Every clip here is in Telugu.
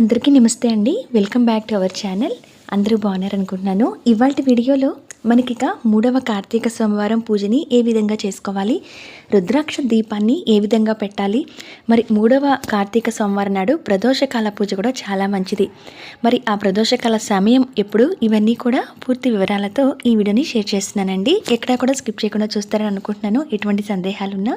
అందరికీ నమస్తే అండి. Welcome back to our channel. అందరూ బాగున్నారనుకుంటున్నాను ఇవాళ వీడియోలో మనకిక మూడవ కార్తీక సోమవారం పూజని ఏ విధంగా చేసుకోవాలి రుద్రాక్ష దీపాన్ని ఏ విధంగా పెట్టాలి మరి మూడవ కార్తీక సోమవారం నాడు ప్రదోషకాల పూజ కూడా చాలా మంచిది. మరి ఆ ప్రదోషకాల సమయం ఎప్పుడు? ఇవన్నీ కూడా పూర్తి వివరాలతో ఈ వీడియోని షేర్ చేస్తున్నానండి. ఎక్కడా కూడా స్కిప్ చేయకుండా చూస్తారని అనుకుంటున్నాను. ఎటువంటి సందేహాలున్నా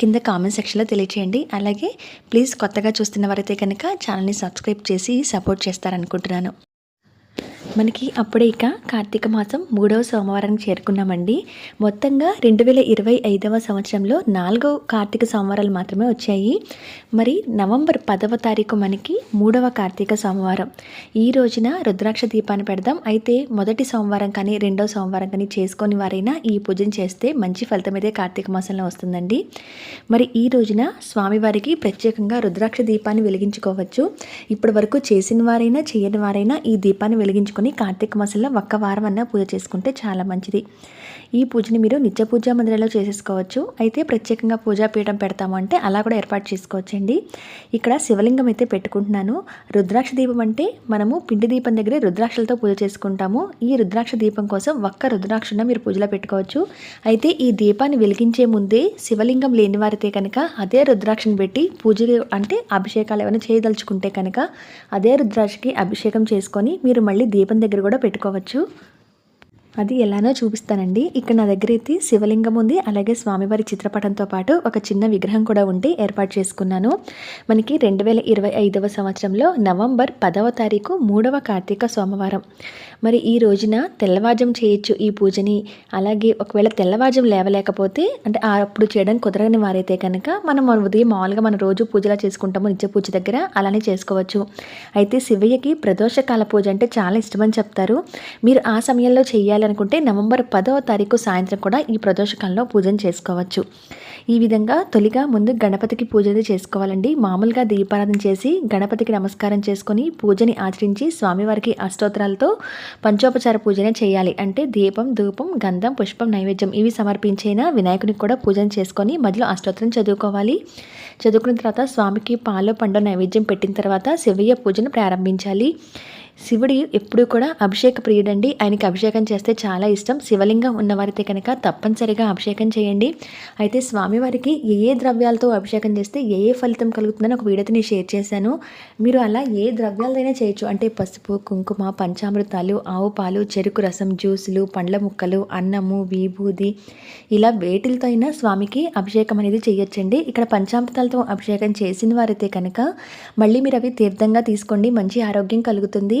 కింద కామెంట్ సెక్షన్లో తెలియచేయండి. అలాగే ప్లీజ్ కొత్తగా చూస్తున్న వారైతే కనుక ఛానల్ని సబ్స్క్రైబ్ చేసి సపోర్ట్ చేస్తారనుకుంటున్నాను. మనకి అప్పుడే ఇక కార్తీక మాసం మూడవ సోమవారానికి చేరుకున్నామండి. మొత్తంగా రెండు వేల ఇరవై ఐదవ సంవత్సరంలో నాలుగవ కార్తీక సోమవారాలు మాత్రమే వచ్చాయి. మరి నవంబర్ పదవ తారీఖు మనకి మూడవ కార్తీక సోమవారం. ఈ రోజున రుద్రాక్ష దీపాన్ని పెడదాం. అయితే మొదటి సోమవారం కానీ రెండవ సోమవారం కానీ చేసుకొని వారైనా ఈ పూజను చేస్తే మంచి ఫలితం అయితే కార్తీక మాసంలో వస్తుందండి. మరి ఈ రోజున స్వామివారికి ప్రత్యేకంగా రుద్రాక్ష దీపాన్ని వెలిగించుకోవచ్చు. ఇప్పటి వరకు చేసిన వారైనా చేయని వారైనా ఈ దీపాన్ని వెలిగించుకొని కార్తీక మాసంలో ఒక్క వారం అన్నా పూజ చేసుకుంటే చాలా మంచిది. ఈ పూజని మీరు నిత్య పూజా మందిరంలో చేసేసుకోవచ్చు. అయితే ప్రత్యేకంగా పూజా పీఠం పెడతాము అంటే అలా కూడా ఏర్పాటు చేసుకోవచ్చండి. ఇక్కడ శివలింగం అయితే పెట్టుకుంటున్నాను. రుద్రాక్ష దీపం అంటే మనము పిండి దీపం దగ్గరే రుద్రాక్షలతో పూజ చేసుకుంటాము. ఈ రుద్రాక్ష దీపం కోసం ఒక్క రుద్రాక్షన మీరు పూజలో పెట్టుకోవచ్చు. అయితే ఈ దీపాన్ని వెలిగించే ముందే శివలింగం లేని వారితే కనుక అదే రుద్రాక్షను పెట్టి పూజ అంటే అభిషేకాలు ఏమైనా చేయదలుచుకుంటే కనుక అదే రుద్రాక్షకి అభిషేకం చేసుకొని మీరు మళ్ళీ దీపం దగ్గర కూడా పెట్టుకోవచ్చు. అది ఎలానో చూపిస్తానండి. ఇక్కడ నా దగ్గర అయితే శివలింగం ఉంది. అలాగే స్వామివారి చిత్రపటంతో పాటు ఒక చిన్న విగ్రహం కూడా ఉంటే ఏర్పాటు చేసుకున్నాను. మనకి రెండు వేల ఇరవై ఐదవ సంవత్సరంలో నవంబర్ పదవ తారీఖు మూడవ కార్తీక సోమవారం. మరి ఈ రోజున తెల్లవాజం చేయొచ్చు ఈ పూజని. అలాగే ఒకవేళ తెల్లవాజం లేవలేకపోతే అంటే అప్పుడు చేయడానికి కుదరని వారైతే కనుక మనం ఉదయం మామూలుగా మనం రోజు పూజలా చేసుకుంటాము నిత్య పూజ దగ్గర అలానే చేసుకోవచ్చు. అయితే శివయ్యకి ప్రదోషకాల పూజ అంటే చాలా ఇష్టమని చెప్తారు. మీరు ఆ సమయంలో చేయాలి చేయాలనుకుంటే నవంబర్ పదవ తారీఖు సాయంత్రం కూడా ఈ ప్రదోషకాలంలో పూజను చేసుకోవచ్చు. ఈ విధంగా తొలిగా ముందు గణపతికి పూజ చేసుకోవాలండి. మామూలుగా దీపారాధన చేసి గణపతికి నమస్కారం చేసుకొని పూజని ఆచరించి స్వామివారికి అష్టోత్తరాలతో పంచోపచార పూజనే చేయాలి. అంటే దీపం ధూపం గంధం పుష్పం నైవేద్యం ఇవి సమర్పించైనా వినాయకునికి కూడా పూజను చేసుకొని మధ్యలో అష్టోత్తరం చదువుకోవాలి. చదువుకున్న తర్వాత స్వామికి పాలు పండు నైవేద్యం పెట్టిన తర్వాత శివయ్య పూజను ప్రారంభించాలి. శివుడి ఎప్పుడూ కూడా అభిషేక ప్రియుడండి. ఆయనకి అభిషేకం చేస్తే చాలా ఇష్టం. శివలింగం ఉన్నవారితే కనుక తప్పనిసరిగా అభిషేకం చేయండి. అయితే స్వామివారికి ఏ ఏ ద్రవ్యాలతో అభిషేకం చేస్తే ఏ ఏ ఫలితం కలుగుతుందని ఒక వీడియోతో నేను షేర్ చేశాను. మీరు అలా ఏ ద్రవ్యాలైనా చేయొచ్చు. అంటే పసుపు కుంకుమ పంచామృతాలు ఆవు పాలు చెరుకు రసం జ్యూసులు పండ్ల ముక్కలు అన్నము విభూది ఇలా వేటిలతో అయినా స్వామికి అభిషేకం అనేది చేయొచ్చండి. ఇక్కడ పంచామృతాలతో అభిషేకం చేసిన వారైతే కనుక మళ్ళీ మీరు అవి తీర్థంగా తీసుకోండి. మంచి ఆరోగ్యం కలుగుతుంది.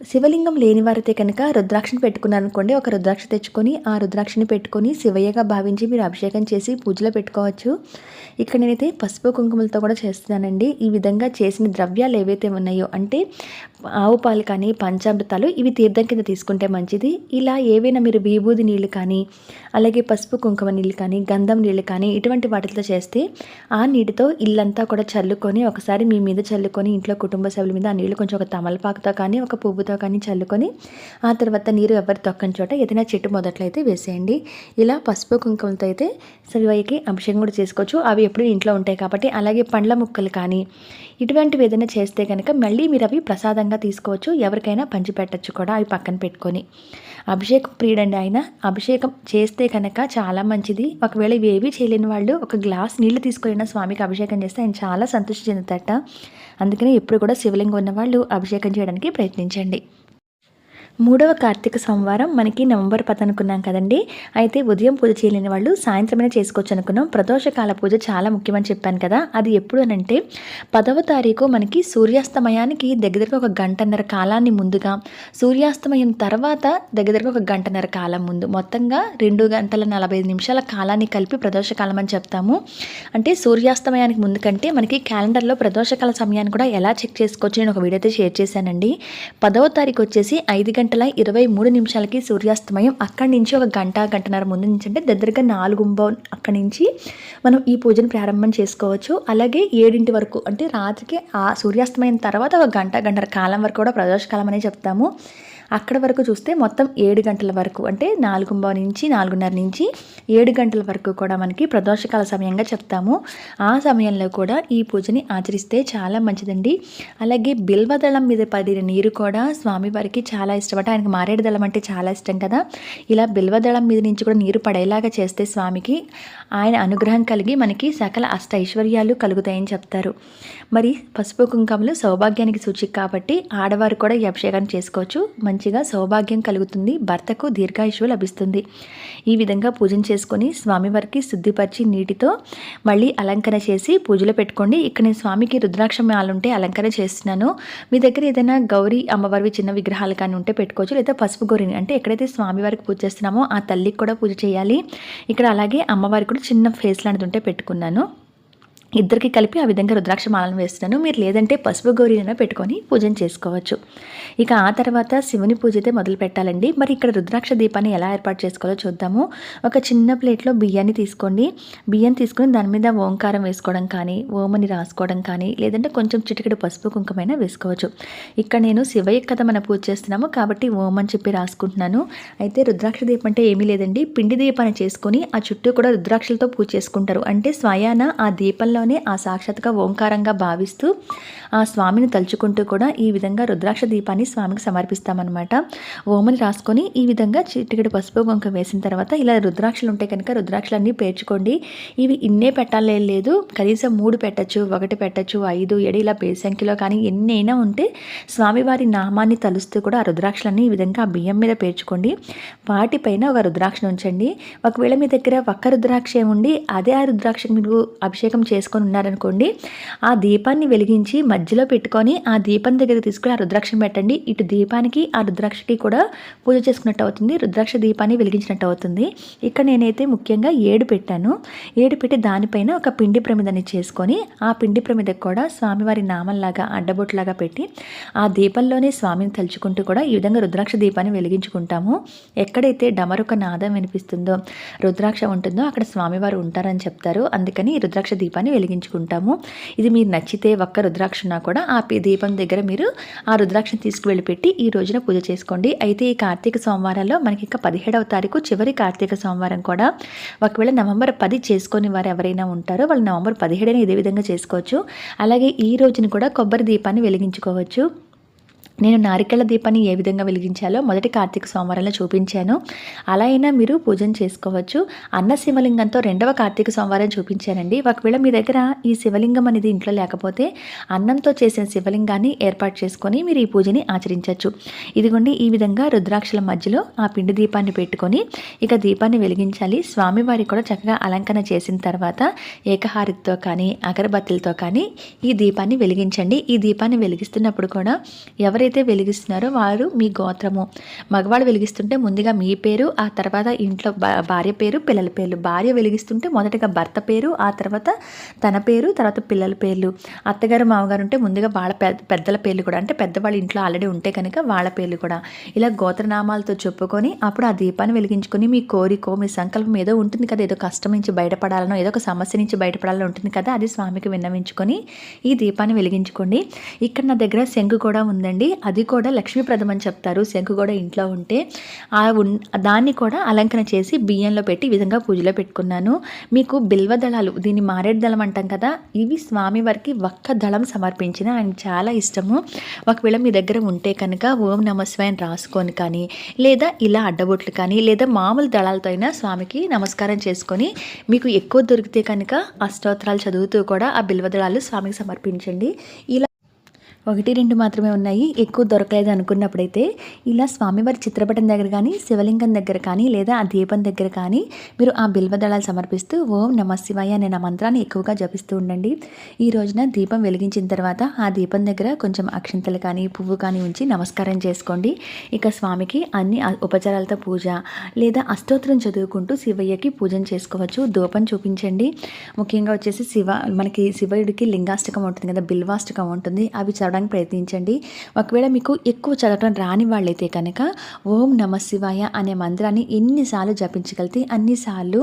శివలింగం లేని వారైతే కనుక రుద్రాక్షని పెట్టుకున్నారు అనుకోండి ఒక రుద్రాక్ష తెచ్చుకొని ఆ రుద్రాక్షని పెట్టుకొని శివయ్యగా భావించి మీరు అభిషేకం చేసి పూజలో పెట్టుకోవచ్చు. ఇక్కడ నేనైతే పసుపు కుంకుమలతో కూడా చేస్తున్నానండి. ఈ విధంగా చేసిన ద్రవ్యాలు ఏవైతే ఉన్నాయో అంటే ఆవు పాలు కానీ పంచామృతాలు ఇవి తీర్థం కింద తీసుకుంటే మంచిది. ఇలా ఏవైనా మీరు బీబూది నీళ్ళు కానీ అలాగే పసుపు కుంకుమ నీళ్ళు కానీ గంధం నీళ్ళు కానీ ఇటువంటి వాటితో చేస్తే ఆ నీటితో ఇల్లంతా కూడా చల్లుకొని ఒకసారి మీ మీద చల్లుకొని ఇంట్లో కుటుంబ సభ్యుల మీద ఆ నీళ్ళు కొంచెం ఒక తమలపాకుతో కానీ ఒక పువ్వుతో కానీ చల్లుకొని ఆ తర్వాత నీరు ఎవరు తొక్కని చోట ఏదైనా చెట్టు మొదట్లో అయితే వేసేయండి. ఇలా పసుపు కుంకుమలతో అయితే శివయ్యకి అభిషేకం కూడా చేసుకోవచ్చు. అవి ఎప్పుడు ఇంట్లో ఉంటాయి కాబట్టి అలాగే పండ్ల ముక్కలు కానీ ఇటువంటివి ఏదైనా చేస్తే కనుక మళ్ళీ మీరు అవి ప్రసాదంగా తీసుకోవచ్చు. ఎవరికైనా పంచిపెట్టచ్చు కూడా అవి పక్కన పెట్టుకొని. అభిషేకం ప్రియుడండి ఆయన. అభిషేకం చేస్తే కనుక చాలా మంచిది. ఒకవేళ ఇవి ఏవి చేయలేని వాళ్ళు ఒక గ్లాస్ నీళ్ళు తీసుకొని స్వామికి అభిషేకం చేస్తే ఆయన చాలా సంతృష్టి చెందుతట అందుకని ఎప్పుడు కూడా శివలింగం ఉన్న వాళ్ళు అభిషేకం చేయడానికి ప్రయత్నించండి. మూడవ కార్తీక సోమవారం మనకి నవంబర్ పది అనుకున్నాం కదండి. అయితే ఉదయం పూజ చేయలేని వాళ్ళు సాయంత్రమే చేసుకోవచ్చు అనుకున్నాం. ప్రదోషకాల పూజ చాలా ముఖ్యమని చెప్పాను కదా. అది ఎప్పుడు అనంటే పదవ తారీఖు మనకి సూర్యాస్తమయానికి దగ్గరకు ఒక గంటన్నర కాలాన్ని ముందుగా సూర్యాస్తమయం తర్వాత దగ్గరకు ఒక గంటన్నర కాలం ముందు మొత్తంగా రెండు గంటల నలభై నిమిషాల కాలాన్ని కలిపి ప్రదోషకాలం అని చెప్తాము. అంటే సూర్యాస్తమయానికి ముందు కంటే మనకి క్యాలెండర్లో ప్రదోషకాల సమయాన్ని కూడా ఎలా చెక్ చేసుకోవచ్చు నేను ఒక వీడియో అయితే షేర్ చేశానండి. పదవ తారీఖు వచ్చేసి ఐదు గంటల ఇరవై మూడు నిమిషాలకి సూర్యాస్తమయం. అక్కడి నుంచి ఒక గంట గంటన్నర ముందు నుంచి అంటే దగ్గరగా నాలుగు అక్కడి నుంచి మనం ఈ పూజను ప్రారంభం చేసుకోవచ్చు. అలాగే ఏడింటి వరకు అంటే రాత్రికి ఆ సూర్యాస్తమయం తర్వాత ఒక గంట గంటన్నర కాలం వరకు కూడా ప్రదోషకాలం అనే చెప్తాము. అక్కడ వరకు చూస్తే మొత్తం ఏడు గంటల వరకు అంటే నాలుగు నుంచి నాలుగున్నర నుంచి ఏడు గంటల వరకు కూడా మనకి ప్రదోషకాల సమయంగా చెప్తాము. ఆ సమయంలో కూడా ఈ పూజని ఆచరిస్తే చాలా మంచిదండి. అలాగే బిల్వదళం మీద పడిన నీరు కూడా స్వామివారికి చాలా ఇష్టమట ఆయనకి మారేడు దళం అంటే చాలా ఇష్టం కదా. ఇలా బిల్వదళం మీద నుంచి కూడా నీరు పడేలాగా చేస్తే స్వామికి ఆయన అనుగ్రహం కలిగి మనకి సకల అష్ట ఐశ్వర్యాలు కలుగుతాయని చెప్తారు. మరి పసుపు కుంకుమలు సౌభాగ్యానికి సూచిక కాబట్టి ఆడవారు కూడా ఈ అభిషేకాన్ని చేసుకోవచ్చు. మంచిగా సౌభాగ్యం కలుగుతుంది భర్తకు దీర్ఘాయుషు లభిస్తుంది. ఈ విధంగా పూజను చేసుకొని స్వామివారికి శుద్ధిపరిచి నీటితో మళ్ళీ అలంకరణ చేసి పూజలో పెట్టుకోండి. ఇక్కడ నేను స్వామికి రుద్రాక్ష మాలుంటే అలంకరణ చేస్తున్నాను. మీ దగ్గర ఏదైనా గౌరీ అమ్మవారివి చిన్న విగ్రహాలు కానీ ఉంటే పెట్టుకోవచ్చు లేదా పసుపు గౌరిని. అంటే ఎక్కడైతే స్వామివారికి పూజ చేస్తున్నామో ఆ తల్లికి కూడా పూజ చేయాలి. ఇక్కడ అలాగే అమ్మవారికి కూడా చిన్న ఫేస్ లాంటిది ఉంటే పెట్టుకున్నాను. ఇద్దరికి కలిపి ఆ విధంగా రుద్రాక్ష మాలను వేస్తున్నాను. మీరు లేదంటే పసుపు గౌరీనైనా పెట్టుకొని పూజన చేసుకోవచ్చు. ఇక ఆ తర్వాత శివుని పూజ అయితే మొదలు పెట్టాలండి. మరి ఇక్కడ రుద్రాక్ష దీపాన్ని ఎలా ఏర్పాటు చేసుకోవాలో చూద్దాము. ఒక చిన్న ప్లేట్లో బియ్యాన్ని తీసుకోండి. బియ్యం తీసుకొని దాని మీద ఓంకారం వేసుకోవడం కానీ ఓమని రాసుకోవడం కానీ లేదంటే కొంచెం చిటికెడు పసుపు కుంకుమైనా వేసుకోవచ్చు. ఇక్కడ నేను శివయ్య కథ మన పూజ చేస్తున్నాము. కాబట్టి ఓం అని చెప్పి రాసుకుంటున్నాను. అయితే రుద్రాక్ష దీపం అంటే ఏమీ లేదండి. పిండి దీపాన్ని చేసుకొని ఆ చుట్టూ కూడా రుద్రాక్షలతో పూజ చేసుకుంటారు. అంటే స్వయాన ఆ దీపంలో మనసులోనే ఆ సాక్షాత్గా ఓంకారంగా భావిస్తూ ఆ స్వామిని తలుచుకుంటూ కూడా ఈ విధంగా రుద్రాక్ష దీపాన్ని స్వామికి సమర్పిస్తామన్నమాట. ఓమని రాసుకొని ఈ విధంగా చిటికెడు పసుపు గొంక వేసిన తర్వాత ఇలా రుద్రాక్షలు ఉంటే కనుక రుద్రాక్షలన్నీ పేర్చుకోండి. ఇవి ఇన్నే పెట్టాలే లేదు. కనీసం మూడు పెట్టచ్చు ఒకటి పెట్టచ్చు ఐదు ఏడు ఇలా బే సంఖ్యలో కానీ ఎన్నైనా ఉంటే స్వామివారి నామాన్ని తలుస్తూ కూడా ఆ రుద్రాక్షలన్నీ ఈ విధంగా ఆ బియ్యం మీద పేర్చుకోండి. వాటిపైన ఒక రుద్రాక్షను ఉంచండి. ఒకవేళ మీ దగ్గర ఒక్క రుద్రాక్ష ఉండి అదే ఆ రుద్రాక్షకు మీరు అభిషేకం చేసుకొని ఉన్నారనుకోండి ఆ దీపాన్ని వెలిగించి మధ్యలో పెట్టుకొని ఆ దీపం దగ్గర తీసుకుని ఆ రుద్రాక్షను పెట్టండి. ఇటు దీపానికి ఆ రుద్రాక్షకి కూడా పూజ చేసుకున్నట్టు అవుతుంది. రుద్రాక్ష దీపాన్ని వెలిగించినట్టు అవుతుంది. ఇక్కడ నేనైతే ముఖ్యంగా ఏడు పెట్టాను. ఏడు పెట్టి దానిపైన ఒక పిండి ప్రమిదని చేసుకొని ఆ పిండి ప్రమిదకు కూడా స్వామివారి నామంలాగా అడ్డబొట్లాగా పెట్టి ఆ దీపంలోనే స్వామిని తలుచుకుంటూ కూడా ఈ విధంగా రుద్రాక్ష దీపాన్ని వెలిగించుకుంటాము. ఎక్కడైతే డమరుక నాదం వినిపిస్తుందో రుద్రాక్ష ఉంటుందో అక్కడ స్వామివారు ఉంటారని చెప్తారు. అందుకని రుద్రాక్ష దీపాన్ని వెలిగించుకుంటాము. ఇది మీరు నచ్చితే ఒక్క రుద్రాక్షన కూడా ఆ దీపం దగ్గర మీరు ఆ రుద్రాక్షని తీసుకువెళ్ళి పెట్టి ఈ రోజున పూజ చేసుకోండి. అయితే ఈ కార్తీక సోమవారంలో మనకి ఇంకా పదిహేడవ తారీఖు చివరి కార్తీక సోమవారం కూడా. ఒకవేళ నవంబర్ పది చేసుకొని వారు ఎవరైనా ఉంటారో వాళ్ళు నవంబర్ పదిహేడైనా ఇదే విధంగా చేసుకోవచ్చు. అలాగే ఈ రోజున కూడా కొబ్బరి దీపాన్ని వెలిగించుకోవచ్చు. నేను నారికేళ దీపాన్ని ఏ విధంగా వెలిగించాలో మొదటి కార్తీక సోమవారంలో చూపించాను. అలా అయినా మీరు పూజను చేసుకోవచ్చు. అన్న శివలింగంతో రెండవ కార్తీక సోమవారం చూపించానండి. ఒకవేళ మీ దగ్గర ఈ శివలింగం అనేది ఇంట్లో లేకపోతే అన్నంతో చేసిన శివలింగాన్ని ఏర్పాటు చేసుకొని మీరు ఈ పూజని ఆచరించవచ్చు. ఇదిగోండి ఈ విధంగా రుద్రాక్షల మధ్యలో ఆ పిండి దీపాన్ని పెట్టుకొని ఇక దీపాన్ని వెలిగించాలి. స్వామివారి కూడా చక్కగా అలంకరణ చేసిన తర్వాత ఏకహారితో కానీ అగరబత్తులతో కానీ ఈ దీపాన్ని వెలిగించండి. ఈ దీపాన్ని వెలిగిస్తున్నప్పుడు కూడా ఎవరి ఎవరైతే వెలిగిస్తున్నారో వారు మీ గోత్రము. మగవాళ్ళు వెలిగిస్తుంటే ముందుగా మీ పేరు ఆ తర్వాత ఇంట్లో భా- భార్య పేరు పిల్లల పేర్లు. భార్య వెలిగిస్తుంటే మొదటగా భర్త పేరు ఆ తర్వాత తన పేరు తర్వాత పిల్లల పేర్లు. అత్తగారు మామగారు ఉంటే ముందుగా వాళ్ళ పెద్ద పెద్దల పేర్లు కూడా. అంటే పెద్దవాళ్ళ ఇంట్లో ఆల్రెడీ ఉంటే కనుక వాళ్ళ పేర్లు కూడా. ఇలా గోత్రనామాలతో చెప్పుకొని అప్పుడు ఆ దీపాన్ని వెలిగించుకొని మీ కోరికో మీ సంకల్పం ఏదో ఉంటుంది కదా ఏదో కష్టం నుంచి బయటపడాలనో ఏదో ఒక సమస్య నుంచి బయటపడాలని ఉంటుంది కదా అది స్వామికి విన్నవించుకొని ఈ దీపాన్ని వెలిగించుకోండి. ఇక్కడ నా దగ్గర శంకు కూడా ఉందండి. అది కూడా లక్ష్మీప్రదం అని చెప్తారు. శంకు కూడా ఇంట్లో ఉంటే ఆ ఉన్ దాన్ని కూడా అలంకరణ చేసి బియ్యంలో పెట్టి ఈ విధంగా పూజలో పెట్టుకున్నాను. మీకు బిల్వ దళాలు దీన్ని మారేడు దళం అంటాం కదా ఇవి స్వామివారికి ఒక్క దళం సమర్పించిన. ఆయన చాలా ఇష్టము. ఒకవేళ మీ దగ్గర ఉంటే కనుక ఓం నమస్వాయం రాసుకొని కానీ లేదా ఇలా అడ్డబొట్లు కానీ లేదా మామూలు దళాలతో అయినా స్వామికి నమస్కారం చేసుకొని మీకు ఎక్కువ దొరికితే కనుక అష్టోత్తరాలు చదువుతూ కూడా ఆ బిల్వ దళాలు స్వామికి సమర్పించండి. ఇలా ఒకటి రెండు మాత్రమే ఉన్నాయి. ఎక్కువ దొరకలేదు అనుకున్నప్పుడైతే ఇలా స్వామివారి చిత్రపటం దగ్గర కానీ శివలింగం దగ్గర కానీ లేదా ఆ దీపం దగ్గర కానీ మీరు ఆ బిల్వదళాలు సమర్పిస్తూ ఓం నమ శివాయ అనే నా మంత్రాన్ని ఎక్కువగా జపిస్తూ ఉండండి. ఈ రోజున దీపం వెలిగించిన తర్వాత ఆ దీపం దగ్గర కొంచెం అక్షింతలు కానీ పువ్వు కానీ ఉంచి నమస్కారం చేసుకోండి. ఇక స్వామికి అన్ని ఉపచారాలతో పూజ లేదా అష్టోత్తరం చదువుకుంటూ శివయ్యకి పూజను చేసుకోవచ్చు. ధూపం చూపించండి. ముఖ్యంగా వచ్చేసి శివ మనకి శివయుడికి లింగాష్టకం ఉంటుంది కదా బిల్వాష్టకం ఉంటుంది. అవి చదవడం చదవడానికి ప్రయత్నించండి. ఒకవేళ మీకు ఎక్కువ చదవడం రాని వాళ్ళైతే కనుక ఓం నమ శివాయ అనే మంత్రాన్ని ఎన్నిసార్లు జపించగలిగితే అన్నిసార్లు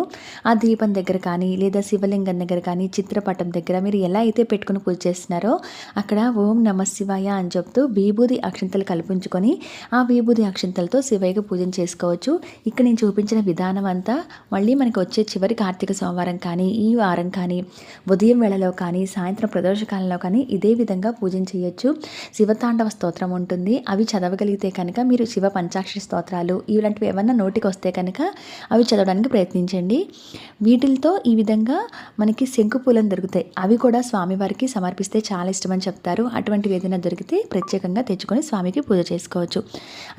ఆ దీపం దగ్గర కానీ లేదా శివలింగం దగ్గర కానీ చిత్రపటం దగ్గర మీరు ఎలా అయితే పెట్టుకుని పూజ చేస్తున్నారో అక్కడ ఓం నమ శివాయ అని చెప్తూ విభూది అక్షంతలు కల్పించుకొని ఆ విభూది అక్షంతలతో శివయ్యకు పూజన చేసుకోవచ్చు. ఇక్కడ నేను చూపించిన విధానం అంతా మళ్ళీ మనకు వచ్చే చివరి కార్తీక సోమవారం కానీ ఈ వారం కానీ ఉదయం వేళలో కానీ సాయంత్రం ప్రదోషకాలంలో కానీ ఇదే విధంగా పూజన చేయొచ్చు. శివతాండవ స్తోత్రం ఉంటుంది. అవి చదవగలిగితే కనుక మీరు శివ పంచాక్షరి స్తోత్రాలు ఇలాంటివి ఏమన్నా నోటికి వస్తే కనుక అవి చదవడానికి ప్రయత్నించండి. వీటితో ఈ విధంగా మనకి శంకు పూలను దొరుకుతాయి. అవి కూడా స్వామివారికి సమర్పిస్తే చాలా ఇష్టమని చెప్తారు. అటువంటివి ఏదైనా దొరికితే ప్రత్యేకంగా తెచ్చుకొని స్వామికి పూజ చేసుకోవచ్చు.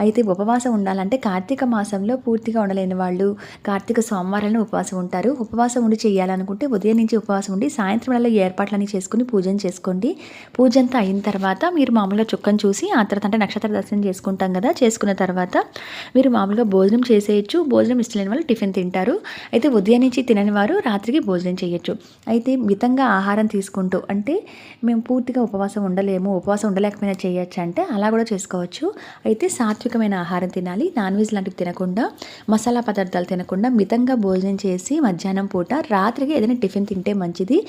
అయితే ఉపవాసం ఉండాలంటే కార్తీక మాసంలో పూర్తిగా ఉండలేని వాళ్ళు కార్తీక సోమవారాలను ఉపవాసం ఉంటారు. ఉపవాసం ఉండి చేయాలనుకుంటే ఉదయం నుంచి ఉపవాసం ఉండి సాయంత్రం వేళ ఏర్పాట్లన్నీ చేసుకుని పూజను చేసుకోండి. పూజ అంతా అయిన తర్వాత తర్వాత మీరు మామూలుగా చుక్కను చూసి ఆ తర్వాత అంటే నక్షత్ర దర్శనం చేసుకుంటాం కదా చేసుకున్న తర్వాత మీరు మామూలుగా భోజనం చేసేయచ్చు. భోజనం ఇష్టం లేని వాళ్ళు టిఫిన్ తింటారు. అయితే ఉదయం నుంచి తినని వారు రాత్రికి భోజనం చేయొచ్చు. అయితే మితంగా ఆహారం తీసుకుంటూ అంటే మేము పూర్తిగా ఉపవాసం ఉండలేము ఉపవాసం ఉండలేకపోయినా చేయొచ్చు అంటే అలా కూడా చేసుకోవచ్చు. అయితే సాత్వికమైన ఆహారం తినాలి నాన్ వెజ్ లాంటివి తినకుండా మసాలా పదార్థాలు తినకుండా మితంగా భోజనం చేసి మధ్యాహ్నం పూట రాత్రికి ఏదైనా టిఫిన్ తింటే మంచిది.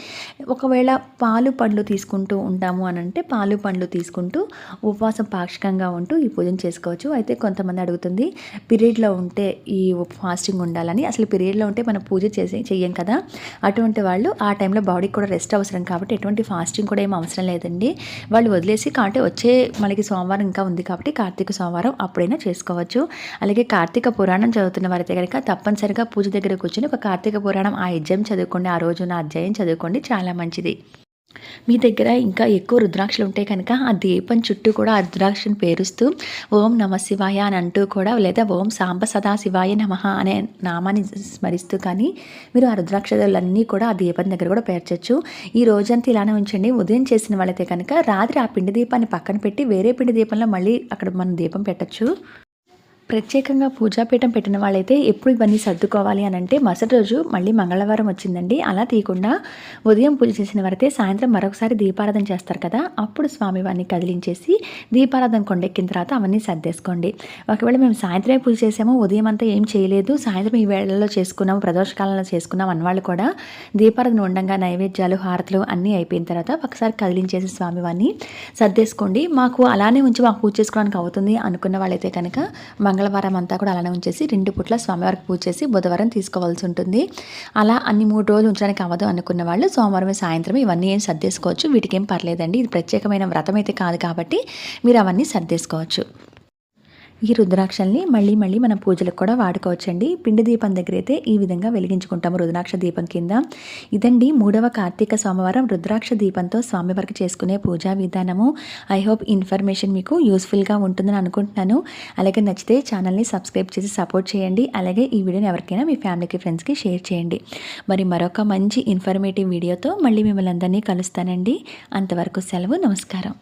ఒకవేళ పాలు పండ్లు తీసుకుంటూ ఉంటాము అని అంటే పాలు పండ్లు పండ్లు తీసుకుంటూ ఉపవాసం పాక్షికంగా ఉంటూ ఈ పూజను చేసుకోవచ్చు. అయితే కొంతమంది అడుగుతుంది పీరియడ్లో ఉంటే ఈ ఫాస్టింగ్ ఉండాలని? అసలు పీరియడ్లో ఉంటే మనం పూజ చేసి చెయ్యం కదా. అటువంటి వాళ్ళు ఆ టైంలో బాడీకి కూడా రెస్ట్ అవసరం కాబట్టి ఎటువంటి ఫాస్టింగ్ కూడా ఏం అవసరం లేదండి. వాళ్ళు వదిలేసి కాబట్టి వచ్చే మనకి సోమవారం ఇంకా ఉంది కాబట్టి కార్తీక సోమవారం అప్పుడైనా చేసుకోవచ్చు. అలాగే కార్తీక పురాణం చదువుతున్న వారైతే కనుక తప్పనిసరిగా పూజ దగ్గర కూర్చొని ఒక కార్తీక పురాణం ఆ యజ్ఞం చదువుకోండి ఆ రోజు నా అధ్యాయం చదువుకోండి. చాలా మంచిది. మీ దగ్గర ఇంకా ఎక్కువ రుద్రాక్షలు ఉంటే కనుక ఆ దీపం చుట్టూ కూడా ఆ రుద్రాక్షను పేరుస్తూ ఓం నమ శివాయ అని అంటూ కూడా లేదా ఓం సాంబ సదా శివాయ నమ అనే నామాన్ని స్మరిస్తూ కానీ మీరు ఆ రుద్రాక్షలన్నీ కూడా ఆ దీపం దగ్గర కూడా పేర్చొచ్చు. ఈ రోజంతా ఇలానే ఉంచండి. ఉదయం చేసిన వాళ్ళైతే కనుక రాత్రి ఆ పిండి దీపాన్ని పక్కన పెట్టి వేరే పిండి దీపంలో మళ్ళీ అక్కడ మనం దీపం పెట్టచ్చు. ప్రత్యేకంగా పూజాపీఠం పెట్టిన వాళ్ళైతే ఎప్పుడు ఇవన్నీ సర్దుకోవాలి అని అంటే మరుసటి రోజు మళ్ళీ మంగళవారం వచ్చిందండి. అలా తీయకుండా ఉదయం పూజ చేసిన వారైతే సాయంత్రం మరొకసారి దీపారాధన చేస్తారు కదా అప్పుడు స్వామివారిని కదిలించేసి దీపారాధన కొండెక్కిన తర్వాత అవన్నీ సర్దేసుకోండి. ఒకవేళ మేము సాయంత్రమే పూజ చేసాము ఉదయం అంతా ఏం చేయలేదు సాయంత్రం ఈ వేళల్లో చేసుకున్నాము ప్రదోషకాలంలో చేసుకున్నాం అన్నవాళ్ళు కూడా దీపారాధన ఉండగా నైవేద్యాలు హారతులు అన్నీ అయిపోయిన తర్వాత ఒకసారి కదిలించేసి స్వామివారిని సర్దేసుకోండి. మాకు అలానే ఉంచి మాకు పూజ చేసుకోవడానికి అవుతుంది అనుకున్న వాళ్ళైతే కనుక మంగళవారం అంతా కూడా అలానే ఉంచేసి రెండు పుట్ల స్వామివారికి పూజ చేసి బుధవారం తీసుకోవాల్సి ఉంటుంది. అలా అన్ని మూడు రోజులు ఉంచడానికి అవ్వదు అనుకున్న వాళ్ళు సోమవారం సాయంత్రం ఇవన్నీ ఏం సర్దేసుకోవచ్చు వీటికి ఏం పర్లేదండి. ఇది ప్రత్యేకమైన వ్రతం అయితే కాదు కాబట్టి మీరు అవన్నీ సర్దేసుకోవచ్చు. ఈ రుద్రాక్షల్ని మళ్ళీ మళ్ళీ మన పూజలకు కూడా వాడుకోవచ్చండి. పిండి దీపం దగ్గర అయితే ఈ విధంగా వెలిగించుకుంటాము రుద్రాక్ష దీపం కింద. ఇదండి మూడవ కార్తీక సోమవారం రుద్రాక్ష దీపంతో స్వామివారికి చేసుకునే పూజా విధానము. ఐ హోప్ ఇన్ఫర్మేషన్ మీకు యూస్ఫుల్గా ఉంటుందని అనుకుంటున్నాను. అలాగే నచ్చితే ఛానల్ని సబ్స్క్రైబ్ చేసి సపోర్ట్ చేయండి. అలాగే ఈ వీడియోని ఎవరికైనా మీ ఫ్యామిలీకి ఫ్రెండ్స్కి షేర్ చేయండి. మరి మరొక మంచి ఇన్ఫర్మేటివ్ వీడియోతో మళ్ళీ మిమ్మల్ని అందరినీ కలుస్తానండి. అంతవరకు సెలవు నమస్కారం.